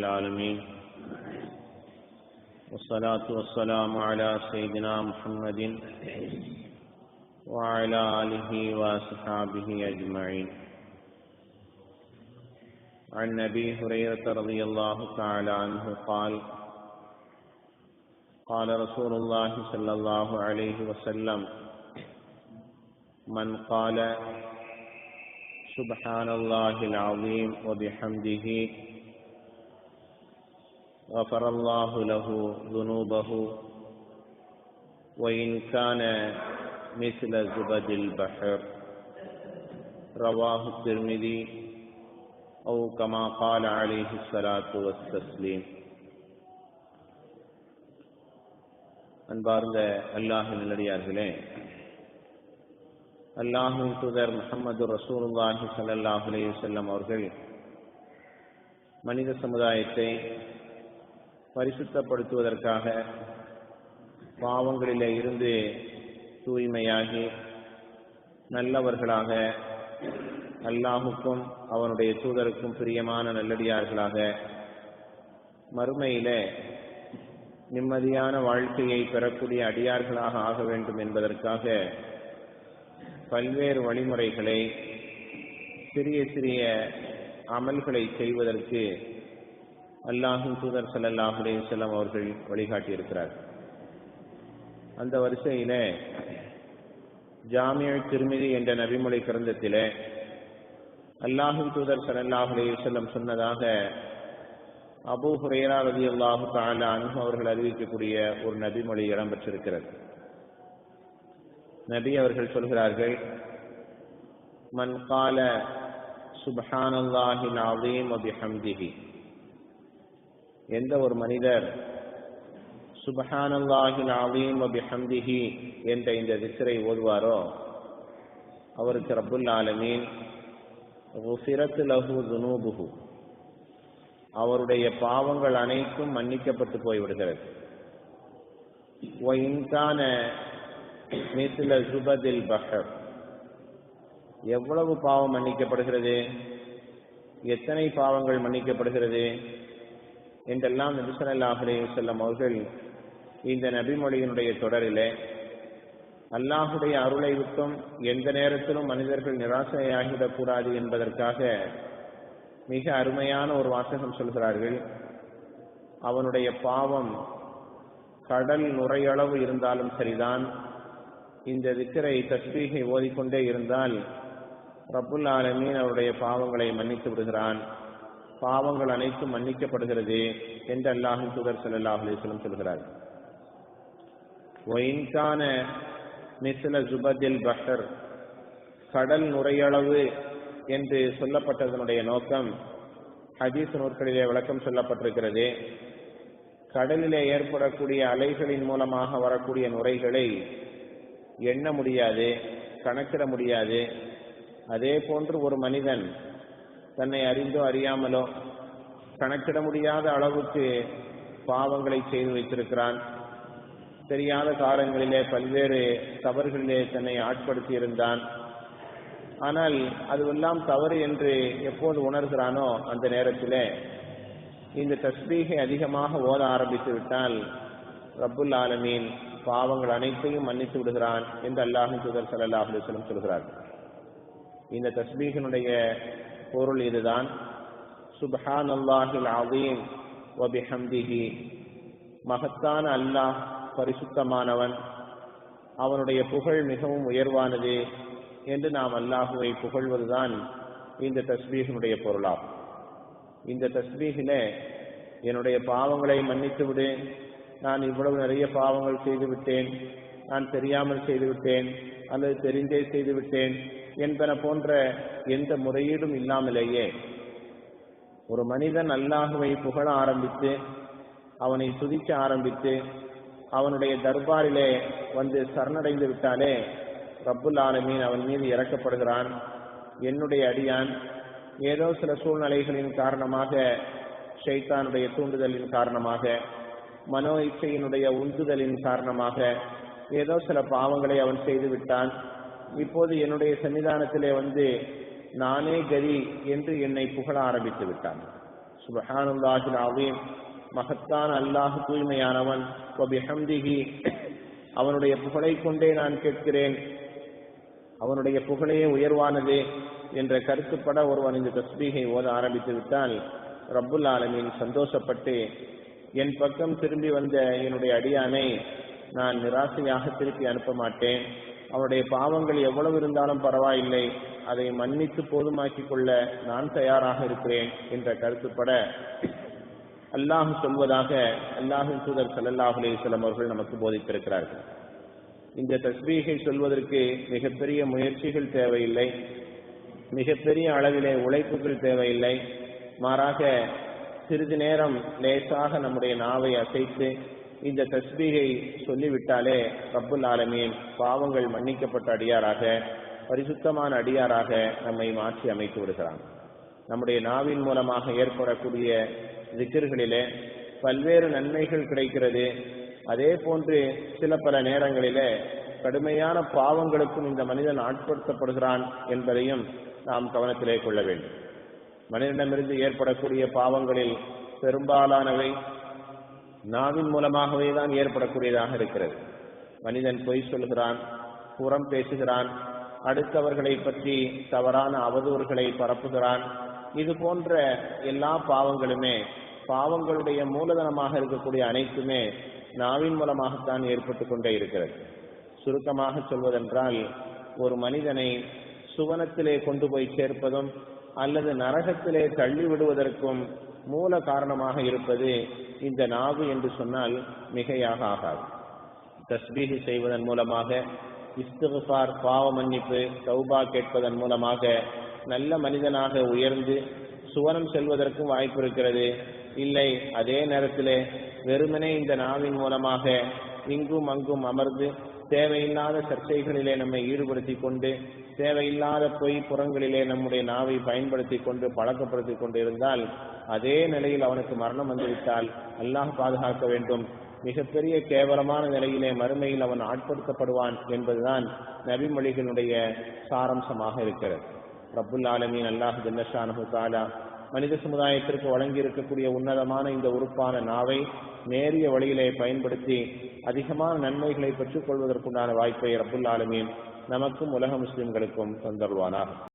العالمين. والصلاة والسلام على سيدنا محمد وعلى آله وأصحابه أجمعين. عن أبي هريرة رضي الله تعالى عنه قال قال رسول الله صلى الله عليه وسلم من قال سبحان الله العظيم وبحمده غفر الله له ذنوبه وإن كان مثل زبد البحر رواه الترمذي أو كما قال عليه الصلاة والتسليم அன்பார்ந்த அல்லாஹின் நல்லடியார்களே அல்லாஹின் தூதர் முகமது ரசூலுல்லாஹி ஸல்லல்லாஹு அலைஹி வஸல்லம் அவர்கள் மனித சமுதாயத்தை பரிசுத்தப்படுத்துவதற்காக பாவங்களிலே இருந்து தூய்மையாகி நல்லவர்களாக அல்லாஹுக்கும் அவனுடைய தூதருக்கும் பிரியமான நல்லடியார்களாக மறுமையில நிம்மதியான வாழ்க்கையை பெறக்கூடிய அடியார்களாக ஆக வேண்டும் என்பதற்காக பல்வேறு வழிமுறைகளை சிறிய சிறிய அமல்களை செய்வதற்கு அல்லாஹும் தூதர் சல்லாஹ் செல்லம் அவர்கள் வழிகாட்டியிருக்கிறார். அந்த வரிசையில ஜாமிய திருமிதி என்ற நபிமொழி கிரந்தத்திலே அல்லாஹும் தூதர் சல்லாஹ் அலையம் சொன்னதாக அபு ஹுரேரா ரதி அல்லாஹு தாலா அவர்கள் அறிவிக்கக்கூடிய ஒரு நபிமொழி இடம்பெற்றிருக்கிறது. நபி அவர்கள் சொல்கிறார்கள் மன் கால சுபஹானல்லாஹி நாதீம் அபிஹம்திஹி எந்த ஒரு மனிதர் சுபஹானல்லாஹி நாதீம் அபிஹம்திஹி என்ற இந்த திசரை ஓதுவாரோ அவருக்கு ரப்புல் ஆலமீன் உசிரத்து லஹு துனூபுஹு அவருடைய பாவங்கள் அனைத்தும் மன்னிக்கப்பட்டு போய்விடுகிறது. ஒயின்கான மிசில சுபதில் பஹர் எவ்வளவு பாவம் மன்னிக்கப்படுகிறது? எத்தனை பாவங்கள் மன்னிக்கப்படுகிறது? என்றெல்லாம் நபிசல்லாஹலே செல்லும் அவர்கள் இந்த நபிமொழியினுடைய தொடரிலே அல்லாஹுடைய அருளை விட்டும் எந்த நேரத்திலும் மனிதர்கள் நிராசையாகிவிடக்கூடாது என்பதற்காக மிக அருமையான ஒரு வாசகம் சொல்கிறார்கள். அவனுடைய பாவம் கடல் நுரையளவு இருந்தாலும் சரிதான். இந்த விக்கிரை தஸ்பீகை ஓதிக்கொண்டே இருந்தால் ரப்புல் ஆலமீன் அவருடைய பாவங்களை மன்னித்து விடுகிறான். பாவங்கள் அனைத்தும் மன்னிக்கப்படுகிறது என்று அல்லாஹின் தூதர் சல்லா அலிஸ்லம் சொல்கிறார். ஒயின்கான மிசில ஜுபதில் பஷர் கடல் நுரையளவு என்று சொல்லப்பட்டதனுடைய நோக்கம் ஹதீஸ் நூற்களிலே விளக்கம் சொல்லப்பட்டிருக்கிறது. கடலிலே ஏற்படக்கூடிய அலைகளின் மூலமாக வரக்கூடிய நுரைகளை எண்ண முடியாது கணக்கிட முடியாது. அதே போன்று ஒரு மனிதன் தன்னை அறிந்தோ அறியாமலோ கணக்கிட முடியாத அளவுக்கு பாவங்களை செய்து வைத்திருக்கிறான். தெரியாத காலங்களிலே பல்வேறு தவறுகளிலே தன்னை ஆட்படுத்தி இருந்தான் ஆனால் அதுவெல்லாம் தவறு என்று எப்போது உணர்கிறானோ அந்த நேரத்தில் இந்த தஸ்பீகை அதிகமாக ஓத ஆரம்பித்து விட்டால் ரப்புல் ஆலமீன் பாவங்கள் அனைத்தையும் மன்னித்து விடுகிறான் என்று அல்லாஹின் சுதர் சல்லாஹ் அலுவலம் சொல்கிறார் இந்த தஸ்பீகனுடைய பொருள் இதுதான். சுபஹான் அல்லாஹில் அதீம் வபிஹம்திஹி. மகத்தான அல்லாஹ் பரிசுத்தமானவன். அவனுடைய புகழ் மிகவும் உயர்வானது என்று நாம் அல்லாஹுவை புகழ்வதுதான் இந்த தஸ்பீகனுடைய பொருளாகும். இந்த தஸ்பீகில என்னுடைய பாவங்களை மன்னித்து விடு. நான் இவ்வளவு நிறைய பாவங்கள் செய்து விட்டேன். நான் தெரியாமல் செய்துவிட்டேன் அல்லது தெரிந்தே செய்துவிட்டேன் என்பன போன்ற எந்த முறையீடும் இல்லாமலேயே ஒரு மனிதன் அல்லாஹுவை புகழ ஆரம்பித்து அவனை துதிக்க ஆரம்பித்து அவனுடைய தர்பாரிலே வந்து சரணடைந்து விட்டாலே ரப்புல் ஆலமீன் அவன் மீது இறக்கப்படுகிறான். என்னுடைய அடியான் ஏதோ சில சூழ்நிலைகளின் காரணமாக ஷைத்தானுடைய தூண்டுதலின் காரணமாக மனோ இச்சையினுடைய உந்துதலின் காரணமாக ஏதோ சில பாவங்களை அவன் செய்து விட்டான். இப்போது என்னுடைய சன்னிதானத்திலே வந்து நானே கதி என்று என்னை புகழ ஆரம்பித்து விட்டான். சுபஹானுல்லாஹில் அவீம் மகத்தான் அல்லாஹ் தூய்மையானவன். அவனுடைய புகழை கொண்டே நான் கேட்கிறேன். அவனுடைய புகழையே உயர்வானது என்ற கருத்துப்பட ஒருவன் இந்த தஸ்பீகை ஓத ஆரம்பித்து விட்டால் ரப்புல் ஆலமீன் சந்தோஷப்பட்டு என் பக்கம் திரும்பி வந்த என்னுடைய அடியானை நான் நிராசையாக திருப்பி அனுப்ப மாட்டேன். அவருடைய பாவங்கள் எவ்வளவு இருந்தாலும் பரவாயில்லை. அதை மன்னித்து போதுமாக்கிக் கொள்ள நான் தயாராக இருக்கிறேன் என்ற கருத்துப்பட அல்லாஹ் சொல்வதாக அல்லாஹின் தூதர் சல்லல்லாஹு அலைஹிஸ்ஸலாம் அவர்கள் நமக்கு போதித்திருக்கிறார்கள். இந்த தஸ்பீகை சொல்வதற்கு மிகப்பெரிய முயற்சிகள் தேவையில்லை. மிகப்பெரிய அளவிலே உழைப்புகள் தேவையில்லை. மாறாக சிறிது நேரம் லேசாக நம்முடைய நாவை அசைத்து இந்த தஸ்பீகை சொல்லிவிட்டாலே ரப்புல் ஆலமீன் பாவங்கள் மன்னிக்கப்பட்ட அடியாராக பரிசுத்தமான அடியாராக நம்மை மாற்றி அமைத்து விடுகிறான். நம்முடைய நாவின் மூலமாக ஏற்படக்கூடிய திக்கர்களிலே பல்வேறு நன்மைகள் கிடைக்கிறது. அதே போன்று சில பல நேரங்களிலே கடுமையான பாவங்களுக்கும் இந்த மனிதன் ஆட்படுத்தப்படுகிறான் என்பதையும் நாம் கவனத்திலே கொள்ள வேண்டும். மனிதனிடமிருந்து ஏற்படக்கூடிய பாவங்களில் பெரும்பாலானவை நாவின் மூலமாகவே தான் ஏற்படக்கூடியதாக இருக்கிறது. மனிதன் பொய் சொல்கிறான் புறம் பேசுகிறான் அடுத்தவர்களை பற்றி தவறான அவதூறுகளை பரப்புகிறான். இது போன்ற எல்லா பாவங்களுமே பாவங்களுடைய மூலதனமாக இருக்கக்கூடிய அனைத்துமே நாவின் மூலமாகத்தான் ஏற்பட்டு கொண்டே இருக்கிறது. சுருக்கமாக சொல்வதென்றால் ஒரு மனிதனை சுவனத்திலே கொண்டு போய் சேர்ப்பதும் அல்லது நரகத்திலே தள்ளி விடுவதற்கும் மூல காரணமாக இருப்பது இந்த நாவு என்று சொன்னால் மிகையாக ஆகாது. தஸ்பீஹி செய்வதன் மூலமாக இஸ்திஃபார் பாவ மன்னிப்பு சௌபா கேட்பதன் மூலமாக நல்ல மனிதனாக உயர்ந்து சுவனம் செல்வதற்கும் வாய்ப்பு இருக்கிறது. இல்லை அதே நேரத்திலே வெறுமனே இந்த நாவின் மூலமாக இங்கும் அங்கும் அமர்ந்து தேவையில்லாத சர்ச்சைகளிலே நம்மை ஈடுபடுத்தி கொண்டு தேவையில்லாத பொய் புறங்களிலே நம்முடைய நாவை பயன்படுத்தி கொண்டு பழக்கப்படுத்தி கொண்டு இருந்தால் அதே நிலையில் அவனுக்கு மரணம் வந்துவிட்டால் அல்லாஹ் பாதுகாக்க வேண்டும். மிகப்பெரிய கேவலமான நிலையிலே மறுமையில் அவன் ஆட்படுத்தப்படுவான் என்பதுதான் நபிமொழிகளுடைய சாரம்சமாக இருக்கிறது. ரபுல் ஆலமீன் அல்லாஹ் ஜல்லஷானு தாலா மனித சமுதாயத்திற்கு வழங்கி இருக்கக்கூடிய உன்னதமான இந்த உறுப்பான நாவை நேரிய வழியிலே பயன்படுத்தி அதிகமான நன்மைகளை பெற்றுக் கொள்வதற்குண்டான வாய்ப்பை ரப்புல் ஆலமீன் நமக்கும் உலக முஸ்லிம்களுக்கும் தந்தருவானாக